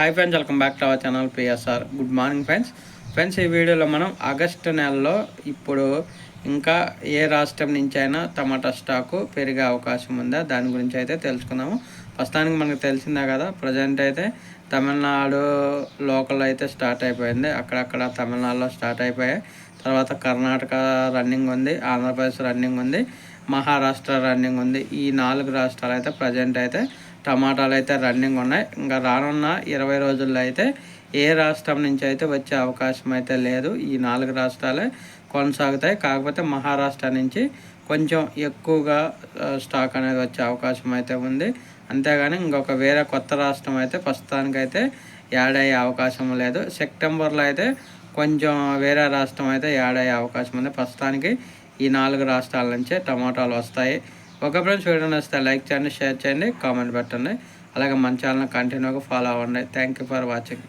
Hi friends welcome back to our channel PSR good morning friends friends ఈ వీడియోలో మనం August నెలలో ఇప్పుడు ఇంకా ఏ రాష్ట్రం నుంచి అయినా టమాటా స్టాకు పెరిగే అవకాశం ఉందా? దాని గురించి అయితే తెలుసుకుందాము. ప్రస్తుతానికి మనకు తెలిసిందే కదా ప్రజెంట్ అయితే తమిళనాడు లోకల్ అయితే స్టార్ట్ అయిపోయింది. అక్కడక్కడ తమిళనాడులో స్టార్ట్ అయిపోయాయి. తర్వాత కర్ణాటక రన్నింగ్ ఉంది ఆంధ్రప్రదేశ్ రన్నింగ్ ఉంది మహారాష్ట్ర రన్నింగ్ ఉంది. ఈ నాలుగు రాష్ట్రాలు అయితే ప్రజెంట్ అయితే టమాటాలు అయితే రన్నింగ్ ఉన్నాయి. ఇంకా రానున్న ఇరవై రోజుల్లో అయితే ఏ రాష్ట్రం నుంచి అయితే వచ్చే అవకాశం అయితే లేదు. ఈ నాలుగు రాష్ట్రాలే కొనసాగుతాయి. కాకపోతే మహారాష్ట్ర నుంచి కొంచెం ఎక్కువగా స్టాక్ అనేది వచ్చే అవకాశం అయితే ఉంది. అంతేగాని ఇంకొక వేరే కొత్త రాష్ట్రం అయితే ప్రస్తుతానికైతే యాడ్ అయ్యే అవకాశం లేదు. సెప్టెంబర్లో అయితే కొంచెం వేరే రాష్ట్రం అయితే యాడ్ అయ్యే అవకాశం ఉంది. ప్రస్తుతానికి ఈ నాలుగు రాష్ట్రాల నుంచే టమాటాలు వస్తాయి. ఒక ఫ్రెండ్స్ వీడియో నచ్చితే లైక్ చేయండి షేర్ చేయండి కామెంట్ పెట్టండి. అలాగే మన ఛానల్ కంటిన్యూగా ఫాలో అవ్వండి. Thank you for watching